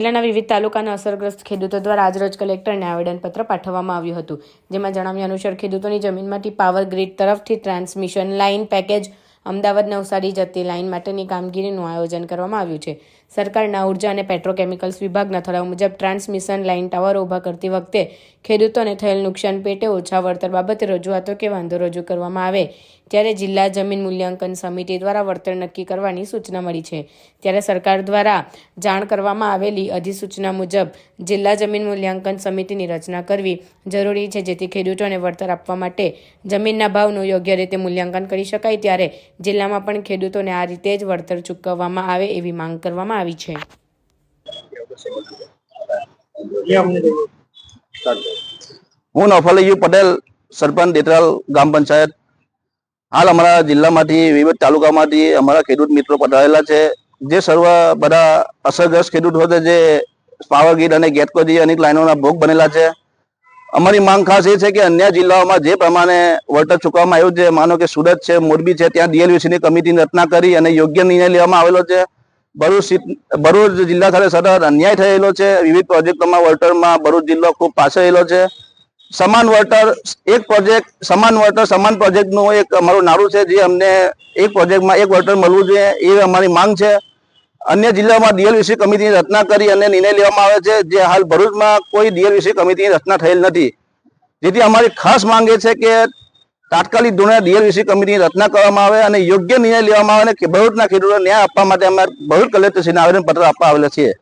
જિલ્લાના વિવિધ તાલુકાના અસરગ્રસ્ત ખેડૂતો દ્વારા આજરોજ કલેક્ટરને આવેદનપત્ર પાઠવવામાં આવ્યું હતું, જેમાં જણાવ્યા અનુસાર ખેડૂતોની જમીનમાંથી પાવર ગ્રીડ તરફથી transmission line package Ahmedabad Navsari જતી લાઇન માટેની કામગીરીનું આયોજન કરવામાં આવ્યું છે. સરકારના ઊર્જા અને પેટ્રોકેમિકલ્સ વિભાગના ઠરાવ મુજબ ટ્રાન્સમિશન લાઇન ટાવરો ઊભા કરતી વખતે ખેડૂતોને થયેલ નુકસાન પેટે ઓછા વળતર બાબતે રજૂઆતો કે વાંધો રજૂ કરવામાં આવે, ત્યારે જિલ્લા જમીન મૂલ્યાંકન સમિતિ દ્વારા વળતર નક્કી કરવાની સૂચના મળી છે. ત્યારે સરકાર દ્વારા જાણ કરવામાં આવેલી અધિસૂચના મુજબ જિલ્લા જમીન મૂલ્યાંકન સમિતિની રચના કરવી જરૂરી છે, જેથી ખેડૂતોને વળતર આપવા માટે જમીનના ભાવનું યોગ્ય રીતે મૂલ્યાંકન કરી શકાય. ત્યારે જિલ્લામાં પણ ખેડૂતોને આ રીતે જ વળતર ચૂકવવામાં આવે એવી માંગ કરવામાં આવી છે. હું નફલયુ પટેલ, સરપંચ દેતરાલ ગ્રામ પંચાયત. હાલ અમારા જિલ્લામાંથી વિવિધ તાલુકામાંથી અમારા ખેડૂત મિત્રો પધારેલા છે. જે સર્વ બધા અસરગ્રસ્ત ખેડૂત હોય જે પાવર ગ્રીડ અને ગેટકોજી અનેક લાઈનોના ભોગ બનેલા છે. અમારી માંગ ખાસ એ છે કે અન્ય જિલ્લાઓમાં જે પ્રમાણે વળતર ચૂકવવામાં આવ્યું છે, માનો કે સુરત છે, મોરબી છે, ત્યાં ડીએલવીસીની કમિટીની રચના કરી અને યોગ્ય નિર્ણય લેવામાં આવેલો છે. ભરૂચ ભરૂચ જિલ્લા સાથે સતત અન્યાય થયેલો છે. વિવિધ પ્રોજેક્ટોમાં વળતરમાં ભરૂચ જિલ્લો ખૂબ પાછળ રહેલો છે. સમાન વળતર, એક પ્રોજેક્ટ, સમાન વળતર, સમાન પ્રોજેક્ટનું એક અમારું નારું છે, જે અમને એક પ્રોજેક્ટમાં એક વળતર મળવું જોઈએ, એ અમારી માંગ છે. અન્ય જિલ્લામાં ડીએલવીસી કમિટીની રચના કરી અને નિર્ણય લેવામાં આવે છે, જે હાલ ભરૂચમાં કોઈ ડીએલવીસી કમિટીની રચના થયેલ નથી. જેથી અમારી ખાસ માંગ એ છે કે તાત્કાલિક ધોરણે ડીએલવીસી કમિટીની રચના કરવામાં આવે અને યોગ્ય નિર્ણય લેવામાં આવે અને ભરૂચના ખેડૂતોને ન્યાય આપવા માટે અમે ભરૂચ કલેક્ટરશ્રીને આવેદનપત્ર આપવા આવેલા છીએ.